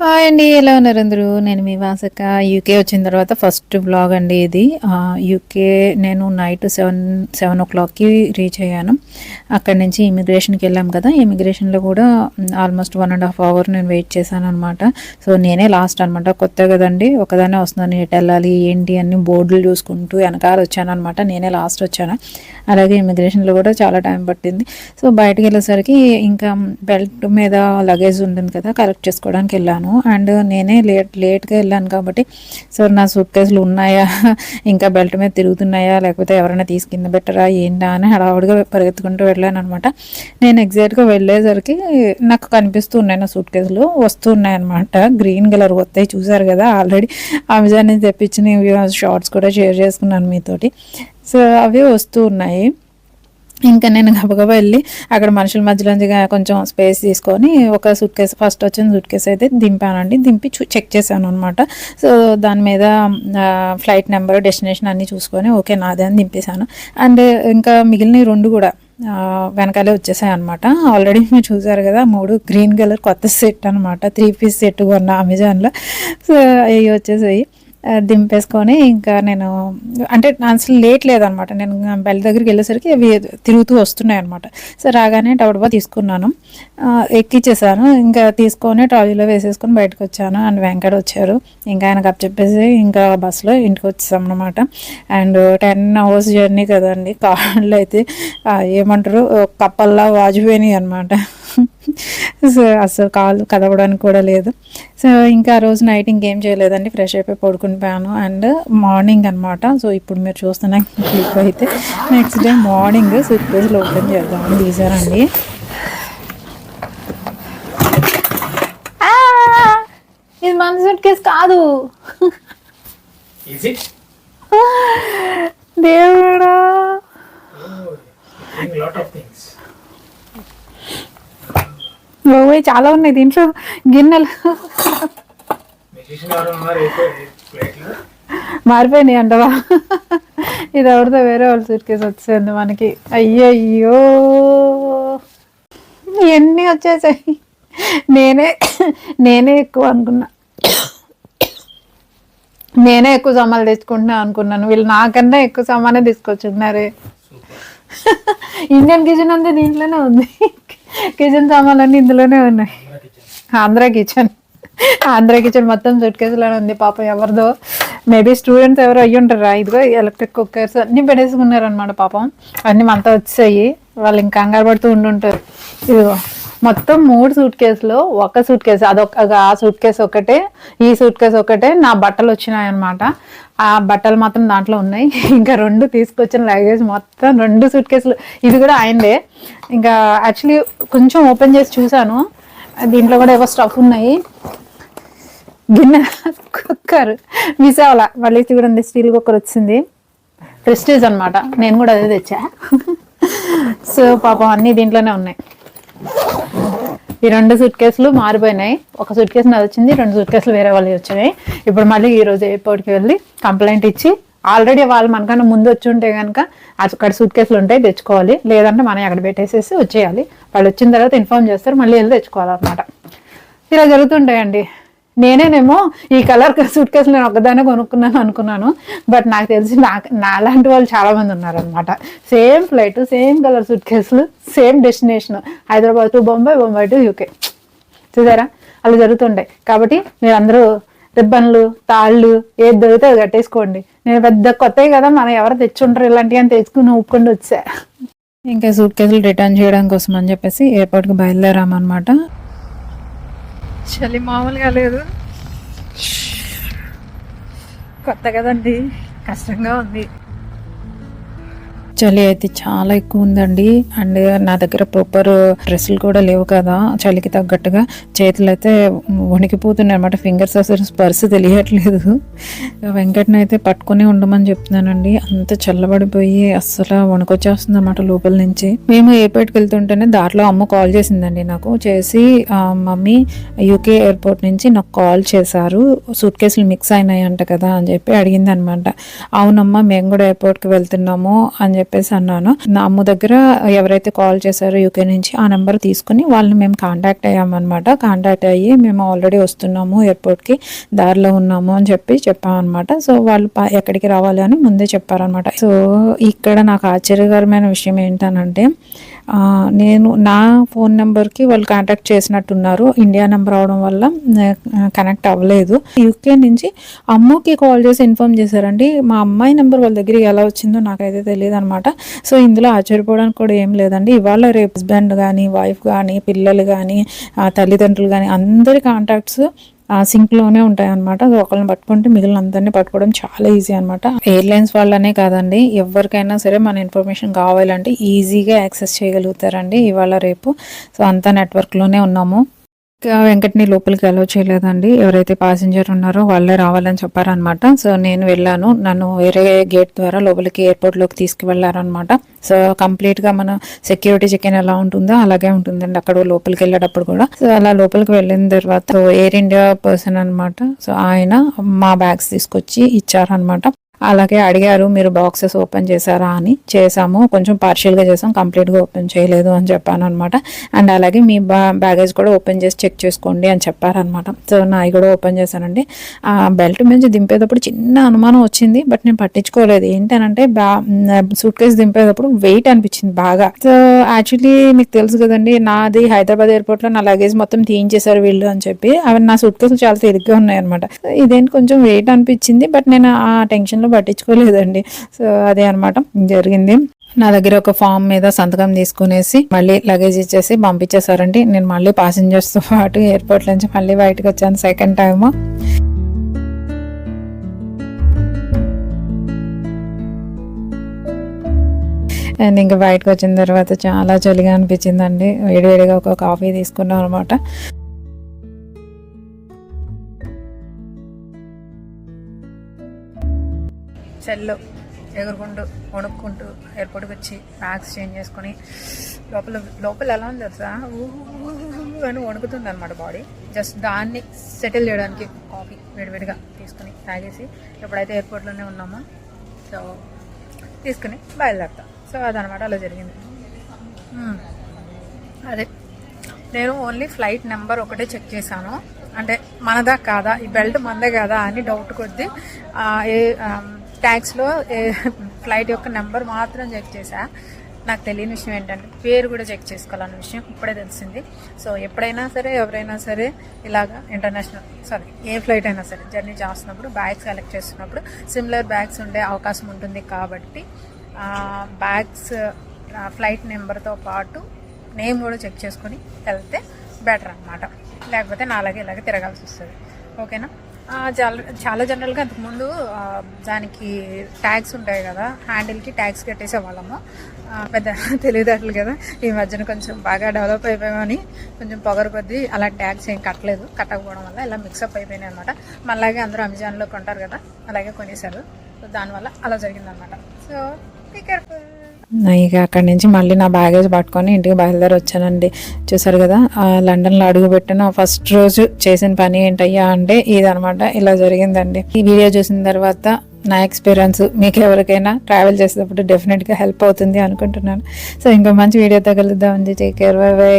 Hi అండి ఎలా ఉన్నారు అందరూ? నేను మీ వాసక. యూకే వచ్చిన తర్వాత ఫస్ట్ బ్లాగ్ అండి ఇది. యూకే నేను నైట్ సెవెన్ సెవెన్ ఓ క్లాక్కి రీచ్ అయ్యాను. అక్కడి నుంచి ఇమిగ్రేషన్కి వెళ్ళాం కదా. ఇమిగ్రేషన్లో కూడా almost one and half hour నేను వెయిట్ చేశాను అనమాట సో నేనే లాస్ట్ అనమాట కొత్త కదండి ఒకదానే వస్తున్నాను. ఎటు వెళ్ళాలి ఏంటి అన్ని బోర్డులు చూసుకుంటూ వెనకాల వచ్చాను అనమాట నేనే లాస్ట్ వచ్చాను. అలాగే ఇమిగ్రేషన్లో కూడా చాలా టైం పట్టింది. సో బయటకు వెళ్ళేసరికి ఇంకా బెల్ట్ మీద లగేజ్ ఉంటుంది కదా కలెక్ట్ చేసుకోవడానికి వెళ్ళాను. అండ్ నేనే లేట్ లేట్గా వెళ్ళాను కాబట్టి సో నా సూట్ కేసులు ఉన్నాయా? ఇంకా బెల్ట్ మీద తిరుగుతున్నాయా? లేకపోతే ఎవరైనా తీసి పెట్టరా? ఏంటా అని హడావుడిగా పరిగెత్తుకుంటూ వెళ్ళాను అనమాట నేను ఎగ్జాక్ట్గా వెళ్ళేసరికి నాకు కనిపిస్తూ ఉన్నాయి నా సూట్ కేసులు. వస్తూ ఉన్నాయి అనమాట గ్రీన్ కలర్ వస్తాయి చూసారు కదా ఆల్రెడీ అమెజాన్ నుంచి తెప్పించిన షార్ట్స్ కూడా షేర్ చేసుకున్నాను మీతోటి. సో అవి వస్తూ ఉన్నాయి. ఇంకా నేను గబగబా వెళ్ళి అక్కడ మనుషుల మధ్యలో కొంచెం స్పేస్ తీసుకొని ఒక సూట్ కేసు ఫస్ట్ వచ్చిన సూట్ కేసు అయితే దింపానండి. దింపి చూ చెక్ చేశాను అనమాట సో దాని మీద ఫ్లైట్ నెంబర్ డెస్టినేషన్ అన్నీ చూసుకొని ఓకే నాదే అని దింపేశాను. అండ్ ఇంకా మిగిలిన రెండు కూడా వెనకాలే వచ్చేసాయి అనమాట ఆల్రెడీ మీరు చూసారు కదా మూడు గ్రీన్ కలర్ కొత్త సెట్ అనమాట త్రీ పీస్ సెట్ కొన్న అమెజాన్లో సో అవి వచ్చేసాయి. దింపేసుకొని ఇంకా నేను అంటే అసలు లేట్ లేదనమాట. నేను బెల్ దగ్గరికి వెళ్ళేసరికి అవి తిరుగుతూ వస్తున్నాయి అనమాట. సో రాగానే డబ్బా తీసుకున్నాను. ఎక్కిచ్చేసాను. ఇంకా తీసుకొని ట్రాలీలో వేసేసుకొని బయటకు వచ్చాను అండ్ వెంకట వచ్చారు. ఇంకా ఆయనకు అప్ చెప్పేసి ఇంకా బస్సులో ఇంటికి వచ్చేసాం అనమాట అండ్ టెన్ అవర్స్ జర్నీ కదండి. కార్లో అయితే ఏమంటారు కప్పల్లా వాజిపోయినాయి అనమాట సో అసలు కాలు కదవడానికి కూడా లేదు. సో ఇంకా ఆ రోజు నైట్ ఇంకేం చేయలేదండి ఫ్రెష్ అయిపోయి పడుకుని పోయాను అండ్ మార్నింగ్ అనమాట సో ఇప్పుడు మీరు చూస్తున్న క్లిప్ అయితే నెక్స్ట్ డే మార్నింగ్ సూట్ కేసులు ఓపెన్ చేద్దామని తీసారండి ఇది మన సూట్ కేసు కాదు? దేవుడా! ఓయ్ చాలా ఉన్నాయి దీంట్లో గిన్నెలు. మారిపోయినాయి అంటవా? ఇది ఎవరితో వేరే వాళ్ళ సూట్ కేసు వచ్చింది మనకి. అయ్యయ్యో. ఎన్ని వచ్చేసాయి. నేనే నేనే ఎక్కువ అనుకున్నా. నేనే ఎక్కువ సామాన్లు తెచ్చుకుంటున్నా అనుకున్నాను. వీళ్ళు నాకన్నా ఎక్కువ సామానే తీసుకొచ్చున్నారే. ఇండియన్ కిచెన్ అంతా దీంట్లోనే ఉంది. కిచెన్ సామాన్లు అన్నీ ఇందులోనే ఉన్నాయి. ఆంధ్ర కిచెన్. ఆంధ్ర కిచెన్ మొత్తం సూట్ కేసులోనే ఉంది. పాపం ఎవరిదో మేబీ స్టూడెంట్స్ ఎవరు అయ్యి ఉంటారా ఇదిగో ఎలక్ట్రిక్ కుక్కర్స్ అన్ని పెట్టేసుకున్నారు అనమాట పాపం. అన్ని మనతో వచ్చాయి వాళ్ళు ఇంకా కంగారు పడుతూ ఉండుంటారు. ఇదిగో. మొత్తం మూడు సూట్ కేసులో ఒక సూట్ కేసు అదొక ఆ సూట్ కేసు ఒకటే ఈ సూట్ కేసు ఒకటే నా బట్టలు వచ్చినాయి అనమాట ఆ బట్టలు మాత్రం దాంట్లో ఉన్నాయి. ఇంకా రెండు తీసుకొచ్చిన లగేజ్ మొత్తం రెండు సూట్ కేసులు ఇది కూడా ఆయనదే. ఇంకా యాక్చువల్లీ కొంచెం ఓపెన్ చేసి చూశాను. దీంట్లో కూడా ఏవో స్టఫ్ ఉన్నాయి. గిన్నె కుక్కర్. మిస్ అవ్వాల మళ్ళీ ఉంది స్టీల్ కుక్కర్ వచ్చింది. ప్రెస్టేజ్ అనమాట నేను కూడా అదే తెచ్చా. సో పాపం అన్నీ దీంట్లోనే ఉన్నాయి. ఈ రెండు సూట్ కేసులు మారిపోయినాయి. ఒక సూట్ కేసు నాది వచ్చింది రెండు సూట్ కేసులు వేరే వాళ్ళు వచ్చినాయి. ఇప్పుడు మళ్ళీ ఈరోజు ఎయిర్పోర్ట్కి వెళ్ళి కంప్లైంట్ ఇచ్చి ఆల్రెడీ వాళ్ళు మనకన్నా ముందు వచ్చి ఉంటే కనుక అక్కడ సూట్ కేసులు ఉంటాయి తెచ్చుకోవాలి. లేదంటే మనం అక్కడ పెట్టేసేసి వచ్చేయాలి. వాళ్ళు వచ్చిన తర్వాత ఇన్ఫార్మ్ చేస్తారు మళ్ళీ వెళ్ళి తెచ్చుకోవాలన్నమాట. ఇలా జరుగుతుంటాయండి. నేనేనేమో ఈ కలర్ సూట్ కేసులు నేను ఒక్కదానే కొనుక్కున్నాను అనుకున్నాను. బట్ నాకు తెలిసి నాకు నాలాంటి వాళ్ళు చాలా మంది ఉన్నారనమాట సేమ్ ఫ్లైట్ సేమ్ కలర్ సూట్ కేసులు same destination Hyderabad to Bombay Bombay to UK చూసారా? అలా జరుగుతుంటాయి కాబట్టి మీరు అందరూ రిబ్బన్లు తాళ్ళు ఏది దొరికితే అది కట్టేసుకోండి. నేను పెద్ద కొత్తవి కదా మనం ఎవరు తెచ్చుంటారు ఇలాంటివి అని తెచ్చుకుని ఊపుకొని వచ్చా. ఇంకా సూట్ కేసులు రిటర్న్ చేయడం కోసం అని చెప్పేసి ఎయిర్పోర్ట్కి బయలుదేరామన్నమాట. చలి మామూలుగా లేదు. కొత్త కదండి. కష్టంగా ఉంది. చలి అయితే చాలా ఎక్కువ ఉందండి అండ్ నా దగ్గర ప్రాపర్ డ్రెస్సులు కూడా లేవు కదా చలికి తగ్గట్టుగా. చేతులు అయితే వణికిపోతున్నాయి అనమాట ఫింగర్స్ అసలు స్పర్శ తెలియట్లేదు. వెంకట్ని అయితే పట్టుకుని ఉండమని చెప్తున్నానండి. అంత చల్లబడిపోయి అస్సలు వణుకొచ్చేస్తుంది అనమాట లోపల నుంచి. మేము ఎయిర్పోర్ట్కి వెళ్తుంటేనే దారిలో అమ్మ కాల్ చేసిందండి నాకు. చేసి మమ్మీ యూకే ఎయిర్పోర్ట్ నుంచి నాకు కాల్ చేశారు. సూట్ కేసులు మిక్స్ అయినాయి అంట కదా అని చెప్పి అడిగింది అనమాట అవునమ్మా మేము కూడా ఎయిర్పోర్ట్కి వెళ్తున్నాము అని చెప్పి చెప్పేసి అన్నాను. నా అమ్మ దగ్గర ఎవరైతే కాల్ చేశారో యూకే నుంచి ఆ నెంబర్ తీసుకుని వాళ్ళని మేము కాంటాక్ట్ అయ్యామన్నమాట. కాంటాక్ట్ అయ్యి మేము ఆల్రెడీ వస్తున్నాము ఎయిర్పోర్ట్కి దారిలో ఉన్నాము అని చెప్పి చెప్పామన్నమాట. సో వాళ్ళు ఎక్కడికి రావాలి అని ముందే చెప్పారనమాట సో ఇక్కడ నాకు ఆశ్చర్యకరమైన విషయం ఏంటనంటే నేను నా ఫోన్ నెంబర్కి వాళ్ళు కాంటాక్ట్ చేసినట్టున్నారు. ఇండియా నెంబర్ అవడం వల్ల కనెక్ట్ అవ్వలేదు. యూకే నుంచి అమ్మకి కాల్ చేసి ఇన్ఫామ్ చేశారండి. మా అమ్మాయి నెంబర్ వాళ్ళ దగ్గరికి ఎలా వచ్చిందో నాకైతే తెలియదు అనమాట సో ఇందులో ఆశ్చర్యపోవడానికి కూడా ఏం లేదండి. ఇవాళ రేపు హస్బెండ్ కానీ వైఫ్ కానీ పిల్లలు కానీ తల్లిదండ్రులు కానీ అందరి కాంటాక్ట్స్ సింక్లోనే ఉంటాయి అనమాట ఒకళ్ళని పట్టుకుంటే మిగిలిన అందరినీ పట్టుకోవడం చాలా ఈజీ అనమాట ఎయిర్లైన్స్ వాళ్ళనే కాదండి ఎవరికైనా సరే మన ఇన్ఫర్మేషన్ కావాలంటే ఈజీగా యాక్సెస్ చేయగలుగుతారండి ఇవాళ రేపు. సో అంతా నెట్వర్క్లోనే ఉన్నాము. వెంకట్ని లోపలికి అలో చేయలేదండి. ఎవరైతే ప్యాసింజర్ ఉన్నారో వాళ్ళే రావాలని చెప్పారనమాట సో నేను వెళ్ళాను. నన్ను వేరే గేట్ ద్వారా లోపలికి ఎయిర్పోర్ట్లోకి తీసుకువెళ్ళారనమాట సో కంప్లీట్గా మన సెక్యూరిటీ చెక్ ఎలా ఉంటుందో అలాగే ఉంటుందండి అక్కడ లోపలికి వెళ్ళేటప్పుడు కూడా. సో అలా లోపలికి వెళ్ళిన తర్వాత ఎయిర్ ఇండియా పర్సన్ అనమాట సో ఆయన మా బ్యాగ్స్ తీసుకొచ్చి ఇచ్చారనమాట అలాగే అడిగారు మీరు బాక్సెస్ ఓపెన్ చేశారా? అని. చేసాము కొంచెం పార్షియల్గా చేసాం కంప్లీట్గా ఓపెన్ చేయలేదు అని చెప్పాను అనమాట అండ్ అలాగే మీ బా బ్యాగేజ్ కూడా ఓపెన్ చేసి చెక్ చేసుకోండి అని చెప్పారనమాట సో నాయి కూడా ఓపెన్ చేశానండి. ఆ బెల్ట్ నుంచి దింపేటప్పుడు చిన్న అనుమానం వచ్చింది బట్ నేను పట్టించుకోలేదు. ఏంటనంటే బ్యా సూట్ కేసు దింపేటప్పుడు వెయిట్ అనిపించింది బాగా. సో యాక్చువల్లీ మీకు తెలుసు కదండి నాది హైదరాబాద్ ఎయిర్పోర్ట్లో నా లగేజ్ మొత్తం తీయించేశారు వీళ్ళు అని చెప్పి. అవి నా సూట్ కేసులు చాలా తిరిగ్గా ఉన్నాయి అనమాట ఇదేంటి కొంచెం వెయిట్ అనిపించింది బట్ నేను ఆ టెన్షన్లో పట్టించుకోలేదండి. సో అదే అనమాట జరిగింది. నా దగ్గర ఒక ఫామ్ మీద సంతకం తీసుకునేసి మళ్ళీ లగేజ్ ఇచ్చేసి పంపించేశారండి. నేను మళ్ళీ ప్యాసింజర్స్తో తో పాటు ఎయిర్పోర్ట్ నుంచి మళ్ళీ బయటకు వచ్చాను సెకండ్ టైమ్ అండ్ ఇంకా బయటకు వచ్చిన తర్వాత చాలా చలిగా అనిపించిందండి. వేడివేడిగా ఒక కాఫీ తీసుకున్నాం అనమాట చెల్లు ఎగురుకుంటూ వణుక్కుంటూ ఎయిర్పోర్ట్కి వచ్చి బ్యాగ్స్ చేంజ్ చేసుకొని లోపల లోపల ఎలా ఉంది తెలుసా? ఊ అని వణుకుతుంది అనమాట బాడీ జస్ట్ దాన్ని సెటిల్ చేయడానికి కాఫీ విడివిడిగా తీసుకుని తాగేసి ఎప్పుడైతే ఎయిర్పోర్ట్లోనే ఉన్నామో సో తీసుకుని బయలుదేరుతాం. సో అదనమాట అలా జరిగింది. Hmm. అదే. నేను ఓన్లీ ఫ్లైట్ నెంబర్ ఒకటే చెక్ చేశాను. అంటే మనదా కాదా? ఈ బెల్ట్ మనదే కాదా? అని డౌట్ కొద్ది ఏ ట్యాక్స్లో ఏ ఫ్లైట్ యొక్క నెంబర్ మాత్రం చెక్ చేశా. నాకు తెలియని విషయం ఏంటంటే పేరు కూడా చెక్ చేసుకోవాలన్న విషయం ఇప్పుడే తెలిసింది. సో ఎప్పుడైనా సరే ఎవరైనా సరే ఇలాగా ఇంటర్నేషనల్ సారీ ఏ ఫ్లైట్ అయినా సరే జర్నీ చేస్తున్నప్పుడు బ్యాగ్స్ కలెక్ట్ చేస్తున్నప్పుడు సిమిలర్ బ్యాగ్స్ ఉండే అవకాశం ఉంటుంది కాబట్టి బ్యాగ్స్ ఫ్లైట్ నెంబర్తో పాటు నేమ్ కూడా చెక్ చేసుకొని వెళ్తే బెటర్ అనమాట లేకపోతే నాలాగే ఇలాగే తిరగాల్సి వస్తుంది. ఓకేనా? చాలా చాలా జనరల్గా అంతకుముందు దానికి ట్యాగ్స్ ఉంటాయి కదా హ్యాండిల్కి ట్యాగ్స్ కట్టేసే వాళ్ళము. పెద్ద తెలివితేటలు కదా ఈ మధ్యన కొంచెం బాగా డెవలప్ అయిపోయామని కొంచెం పొగరు కొద్దీ అలా ట్యాగ్స్ ఏం కట్టలేదు. కట్టకపోవడం వల్ల ఇలా మిక్సప్ అయిపోయినాయి అనమాట మళ్ళాగే అందరూ అమెజాన్లో కొంటారు కదా అలాగే కొనేసారు సో దానివల్ల అలా జరిగిందనమాట సో బీ కేర్ఫుల్ ఇక అక్కడి నుంచి మళ్ళీ నా బ్యాగేజ్ పట్టుకొని ఇంటికి బయలుదేరి వచ్చానండి చూసారు కదా లండన్లో అడుగుపెట్టిన ఫస్ట్ రోజు చేసిన పని ఏంటయ్యా అంటే ఇదనమాట ఇలా జరిగిందండి. ఈ వీడియో చూసిన తర్వాత నా ఎక్స్పీరియన్స్ మీకు ఎవరికైనా ట్రావెల్ చేసేటప్పుడు డెఫినెట్గా హెల్ప్ అవుతుంది అనుకుంటున్నాను. సో ఇంకో మంచి వీడియోతో కలుద్దామండి. Take care bye by